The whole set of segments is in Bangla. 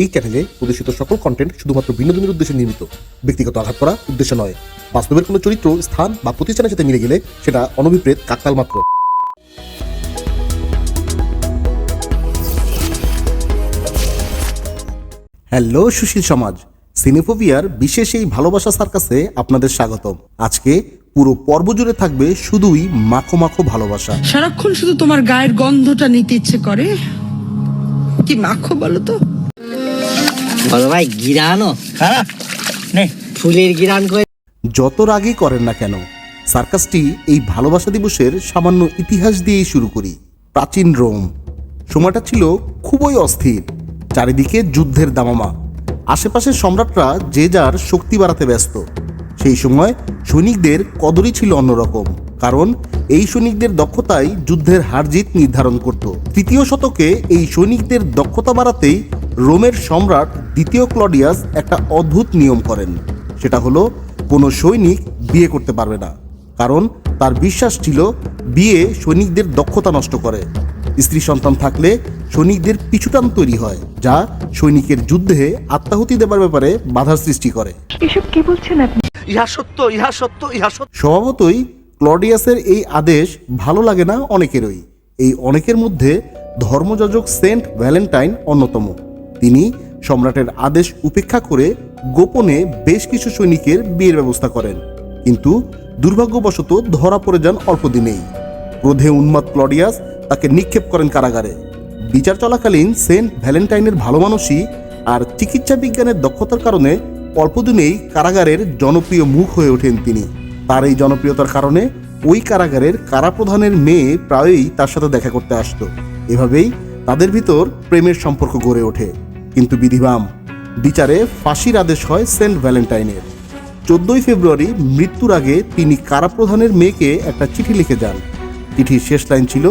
এই চ্যানেলে প্রদর্শিত সকল কন্টেন্ট শুধুমাত্র বিনোদনের উদ্দেশ্যে নির্মিত। ব্যক্তিগত আঘাত করা উদ্দেশ্য নয়। বাস্তবের কোনো চরিত্র স্থান বা প্রতিষ্ঠানের সাথে মিলে গেলে সেটা অনভিপ্রেত কাকতাল মাত্র। হ্যালো সুশীল সমাজ। সিনেফোভিয়ার বিশেষ এই ভালোবাসা সার্কাসে আপনাদের স্বাগতম। আজকে পুরো পর্ব জুড়ে থাকবে শুধুই মাখো মাখো ভালোবাসা। সারাক্ষণ শুধু তোমার গায়ের গন্ধটা নিতে ইচ্ছে করে। কি মাখো বলো তো? ভাই গিরানো নে। ফুলের গিরান করে যত রাগই করেন না কেন সার্কাসটি এই ভালোবাসা দিবসের সামান্য ইতিহাস দিয়েই শুরু করি প্রাচীন রোম। সময়টা ছিল খুবই অস্থির চারিদিকে যুদ্ধের দামামা। আশেপাশের সম্রাটরা যে যার শক্তি বাড়াতে ব্যস্ত। সেই সময় সৈনিকদের কদরই ছিল অন্যরকম কারণ এই সৈনিকদের দক্ষতাই যুদ্ধের হারজিত নির্ধারণ করত। তৃতীয় শতকে এই সৈনিকদের দক্ষতা বাড়াতেই রোমের সম্রাট দ্বিতীয় ক্লডিয়াস একটা অদ্ভুত নিয়ম করেন। সেটা হলো কোনো সৈনিক বিয়ে করতে পারবে না। কারণ তার বিশ্বাস ছিল বিয়ে সৈনিকদের দক্ষতা নষ্ট করে। স্ত্রী সন্তান থাকলে সৈনিকদের পিছুটান তৈরি হয় যা সৈনিকের যুদ্ধে আত্মাহুতি দেবার ব্যাপারে বাধার সৃষ্টি করে। এসব কি বলছেন আপনি? ইহা সত্য ইহা সত্য ইহা সত্য। স্বভাবতই ক্লডিয়াসের এই আদেশ ভালো লাগে না অনেকেরই। এই অনেকের মধ্যে ধর্মযাজক সেন্ট ভ্যালেন্টাইন অন্যতম। তিনি সম্রাটের আদেশ উপেক্ষা করে গোপনে বেশ কিছু সৈনিকের বিয়ের ব্যবস্থা করেন। কিন্তু দুর্ভাগ্যবশত ধরা পড়ে যান অল্প দিনেই। ক্রোধে উন্মাদ ক্লডিয়াস তাকে নিক্ষেপ করেন কারাগারে। বিচার চলাকালীন সেন্ট ভ্যালেন্টাইনের ভালো মানুষই আর চিকিৎসা বিজ্ঞানের দক্ষতার কারণে অল্প দিনেই কারাগারের জনপ্রিয় মুখ হয়ে ওঠেন তিনি। তার এই জনপ্রিয়তার কারণে ওই কারাগারের কারাপ্রধানের মেয়ে প্রায়ই তার সাথে দেখা করতে আসতো। এভাবেই তাদের ভিতর প্রেমের সম্পর্ক গড়ে ওঠে। কিন্তু বিধিবাম। বিচারে ফাঁসির আদেশ হয় সেন্ট ভ্যালেন্টাইনের। চোদ্দই ফেব্রুয়ারি মৃত্যুর আগে তিনি কারাপ্রধানের মেয়েকে একটা চিঠি লিখে যান। চিঠির শেষ লাইন ছিল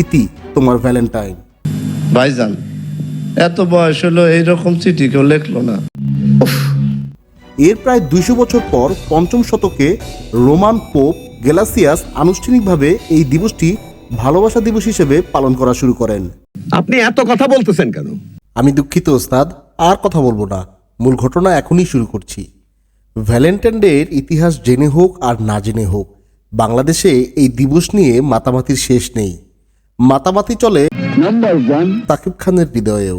ইতি তোমার ভ্যালেন্টাইন। ভাইজান এত বয়স হলো এইরকম চিঠি কেউ লেখলো না। এর প্রায় দুইশো বছর পর পঞ্চম শতকে রোমান পোপ গেলাসিয়াস আনুষ্ঠানিকভাবে এই দিবসটি ভালোবাসা দিবস হিসেবে পালন করা শুরু করেন। আপনি এত কথা বলতেছেন কেন? আমি দুঃখিত ওস্তাদ। আর কথা বলব না। মূল ঘটনা এখনই শুরু করছি। ভ্যালেন্টাইন ডের ইতিহাস জেনে হোক আর না জেনে হোক বাংলাদেশে এই দিবস নিয়ে মাতামাতির শেষ নেই। মাতামাতি চলে তাকিব খানের হৃদয়েও।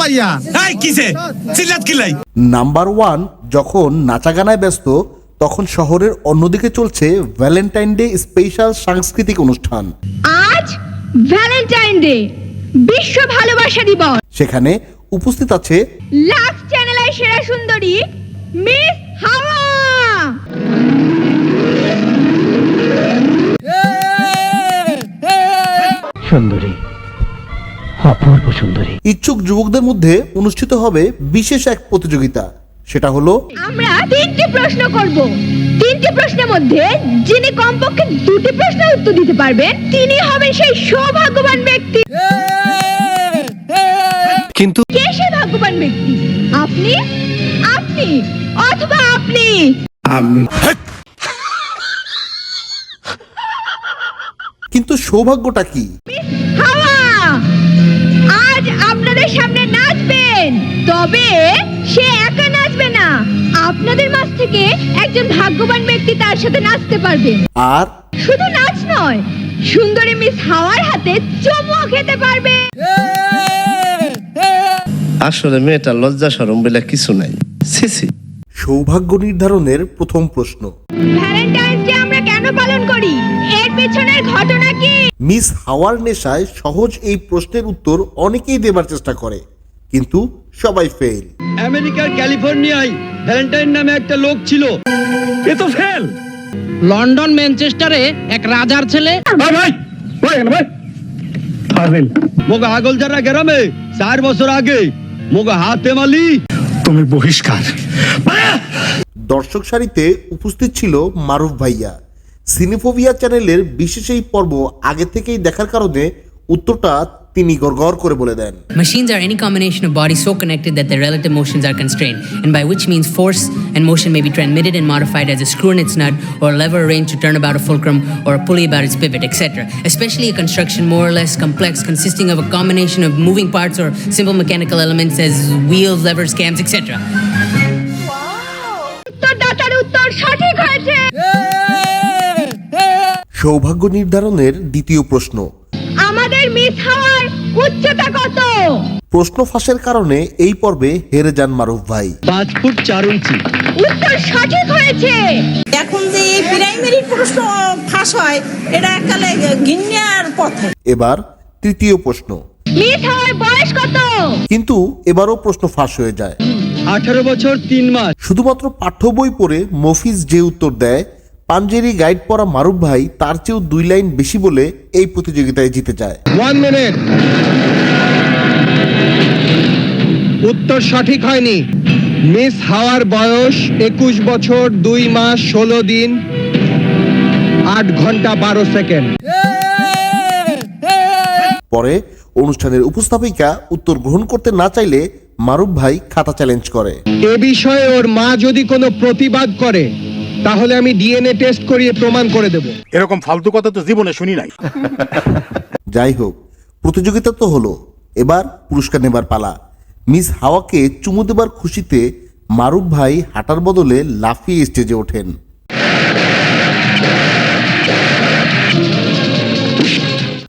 ভাইয়া। এই কিসে চিল্লাত কিলাই নাম্বার ওয়ান যখন নাচাগানায় ব্যস্ত তখন শহরের অন্যদিকে চলছে ভ্যালেন্টাইন ডে স্পেশাল সাংস্কৃতিক অনুষ্ঠান। আজ ভ্যালেন্টাইন ডে বিশ্ব ভালোবাসা দিবস। সেখানে উপস্থিত আছে লাভ চ্যানেলের সেরা সুন্দরী মিস হাওয়া। সুন্দরী অপূর্ব সুন্দরী। ইচ্ছুক যুবকদের মধ্যে অনুষ্ঠিত হবে বিশেষ এক প্রতিযোগিতা। সেটা হলো আমরা তিনটি প্রশ্ন করব। তিনটি প্রশ্নের মধ্যে যিনি কমপক্ষে দুটি প্রশ্নের উত্তর দিতে পারবেন তিনি হবেন সেই সৌভাগ্যবান ব্যক্তি। কিন্তু কে সেই ভাগ্যবান ব্যক্তি? আপনি? আপনি? অথবা আপনি? আমি কিন্তু সৌভাগ্যটা কি? আপনাদের সামনে নাচবেন। তবে সে একা নাচবে না। আপনাদের মাঝ থেকে একজন ভাগ্যবান ব্যক্তি তার সাথে নাচতে পারবেন আর? শুধু নাচ নয় সুন্দরী মিস হাওয়ার হাতে চুমুও খেতে পারবে। আসলে মেয়েটা লজ্জা সরম বলে কিছু নাই। সিসি সৌভাগ্য নির্ধারণের প্রথম প্রশ্ন। ভ্যালেন্টাইন্স ডে আমরা কেন পালন করি? ঘটনা কি? মিস হাওয়ার নেশায় সহজ এই প্রশ্নের উত্তর অনেকেই দেবার চেষ্টা করে কিন্তু সবাই ফেল আমেরিকার ক্যালিফোর্নিয়ায় ভ্যালেন্টাইন নামে একটা লোক ছিল। এ তো ফেল লন্ডন ম্যানচেস্টারে এক রাজার ছেলে। ভাই ভাই ভাই ফাজিল মোগা আগলজারা গ্রামে চার বছর আগে। মোগা হাতে মালি তুমি বহিষ্কার। দর্শক সারিতে উপস্থিত ছিল মারুফ ভাইয়া। সিনেফোভিয়া চ্যানেলের বিশেষ এই পর্ব আগে থেকেই দেখার কারণে উত্তরটা তিনি গড়গড় করে বলে দেন Machines are any combination of bodies so connected that their relative motions are constrained, and by which means force and motion may be transmitted and modified as a screw in its nut, or a lever arranged to turn about a fulcrum, or a pulley about its pivot, etc. Especially a construction more or less complex, consisting of a combination of moving parts or simple mechanical elements as wheels, levers, cams, etc. উত্তর সঠিক সৌভাগ্য নির্ধারণের দ্বিতীয় প্রশ্ন। আমাদের মিস হওয়ার উচ্চতা কত? প্রশ্ন ফাঁসের কারণে এই পর্বে হেরে যান মারুফ ভাই। পাঁচ ফুট চার ইঞ্চি। উত্তর সঠিক হয়েছে। এখন যে এই প্রাইমারি প্রশ্ন ফাঁস হয় এটা এককালে পথে। এবার তৃতীয় প্রশ্ন। মিস হওয়ার বয়স কত? কিন্তু এবারও প্রশ্ন ফাঁস হয়ে যায়। আঠারো বছর তিন মাস। শুধুমাত্র পাঠ্য বই পড়ে মফিজ যে উত্তর দেয় পাঞ্জেরি গাইড পড়া মারুফ ভাই তার চেয়েও দুই লাইন বেশি বলে এই প্রতিযোগিতায় জিতে যায়। ওয়ান মিনিট উত্তর সঠিক হয়নি। মিস হাওয়ার বয়স একুশ বছর দুই মাস ষোলো দিন আট ঘণ্টা বারো সেকেন্ড। পরে অনুষ্ঠানের উপস্থাপিকা উত্তর গ্রহণ করতে না চাইলে মারুফ ভাই খাতা চ্যালেঞ্জ করে। এ বিষয়ে ওর মা যদি কোনো প্রতিবাদ করে তাহলে আমি ডিএনএ টেস্ট করিয়ে প্রমাণ করে দেব। এরকম ফালতু কথা তো জীবনে শুনি নাই। যাই হোক প্রতিযোগিতা তো হলো। এবার পুরস্কার নেবার পালা। মিস হাওয়াকে চুমু দেবার খুশিতে মারুফ ভাই হাঁটার বদলে লাফিয়ে স্টেজে ওঠেন।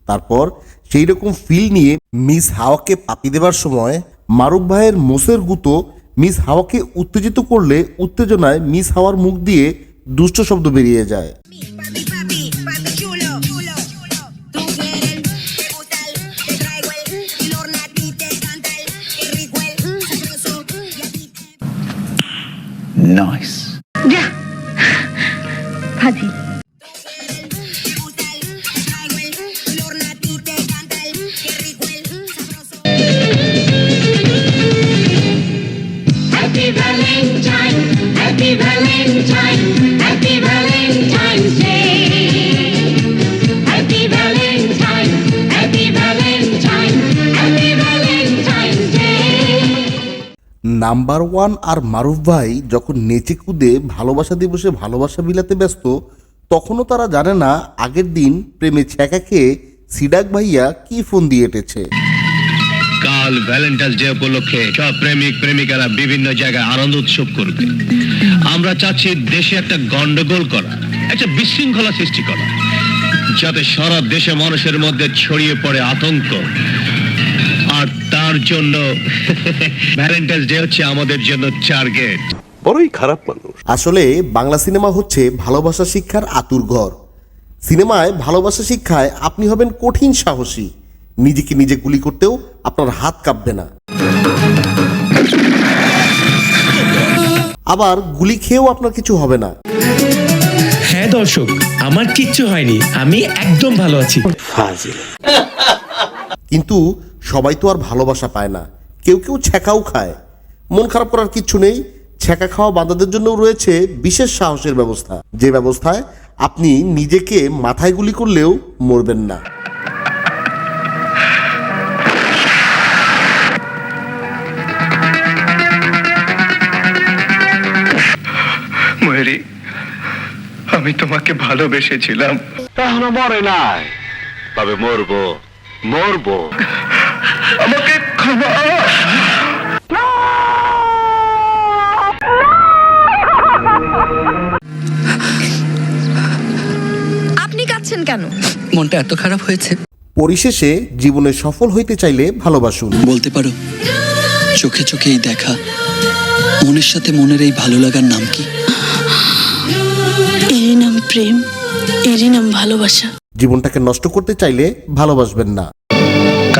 তারপর সেই রকম ফিল নিয়ে মিস হাওয়াকে পাপি দেবার সময় মারুফ ভাইয়ের মোষের গুঁতো মিস হাওয়াকে উত্তেজিত করলে উত্তেজনায় মিস হাওয়ার মুখ দিয়ে দুষ্ট শব্দ বেরিয়ে যায়। Papi, নাম্বার ওয়ান আর মারুফ ভাই যখন নেচে কুদে ভালোবাসা দিবসে ভালোবাসা বিলাতে ব্যস্ত, তখনও তারা জানে না আগের দিন প্রেমে ছ্যাঁকা খেয়ে সিডাক ভাইয়া কি ফোন দিয়ে এটেছে। কাল ভ্যালেন্টাইন্স ডে উপলক্ষে সব প্রেমিক প্রেমিকারা বিভিন্ন জায়গায় আনন্দ উৎসব করবে। আমরা চাচ্ছি দেশে একটা গন্ডগোল করা, একটা বিশৃঙ্খলা সৃষ্টি করা, যাতে সারা দেশে মানুষের মধ্যে ছড়িয়ে পড়ে আতঙ্ক আর তার জন্য। ভ্যালেন্টাইন্স ডে হচ্ছে আমাদের জন্য টার্গেট বড়ই খারাপ মানুষ। আসলে বাংলা সিনেমা হচ্ছে ভালোবাসা শিক্ষার আতুর ঘর। সিনেমায় ভালোবাসা শিক্ষায় আপনি হবেন কঠিন সাহসী। নিজেকে নিজে গুলি করতেও আপনার হাত কাঁপবে না। আবার গুলি খেয়েও আপনার কিছু হবে না। হ্যাঁ দর্শক আমার কিচ্ছু হয়নি। আমি একদম ভালো আছি। কিন্তু সবাই তো আর ভালোবাসা পায় না। কেউ কেউ ছ্যাঁকাও খায়। মন খারাপ করার কিচ্ছু নেই। ছ্যাঁকা খাওয়া বাঁধাদের জন্যও রয়েছে বিশেষ সাহসের ব্যবস্থা। যে ব্যবস্থায় আপনি নিজেকে মাথায় গুলি করলেও মরবেন না। আমি তোমাকে ভালোবেসেছিলাম। এখনও মরে নাই। তবে মরবো মরবো। আমাকে ক্ষমা আপনি কাচ্ছেন কেন? মনটা এত খারাপ হয়েছে। পরিশেষে জীবনে সফল হইতে চাইলে ভালোবাসুন। বলতে পারো চোখে চোখে এই দেখা মনের সাথে মনের এই ভালো লাগার নাম কি? এরই নাম প্রেম এরই নাম ভালোবাসা। জীবনটাকে নষ্ট করতে চাইলে ভালোবাসবেন না।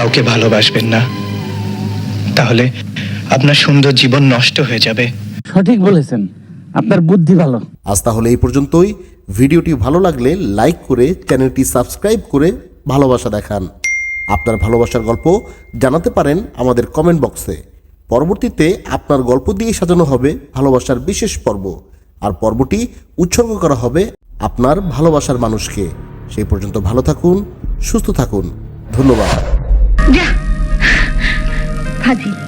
কাউকে ভালোবাসবেন না। তাহলে আপনার সুন্দর জীবন নষ্ট হয়ে যাবে। সঠিক বলেছেন। আপনার বুদ্ধি ভালো। আজ তাহলে এই পর্যন্তই। ভিডিওটি ভালো লাগলে লাইক করে চ্যানেলটি সাবস্ক্রাইব করে ভালোবাসা দেখান। আপনার ভালোবাসার গল্প জানাতে পারেন আমাদের কমেন্ট বক্সে। পরবর্তীতে আপনার গল্প দিয়ে সাজানো হবে ভালোবাসার বিশেষ পর্ব। আর পর্বটি উৎসর্গ করা হবে আপনার ভালোবাসার মানুষকে। সেই পর্যন্ত ভালো থাকুন সুস্থ থাকুন। ধন্যবাদ। যা ফাজিল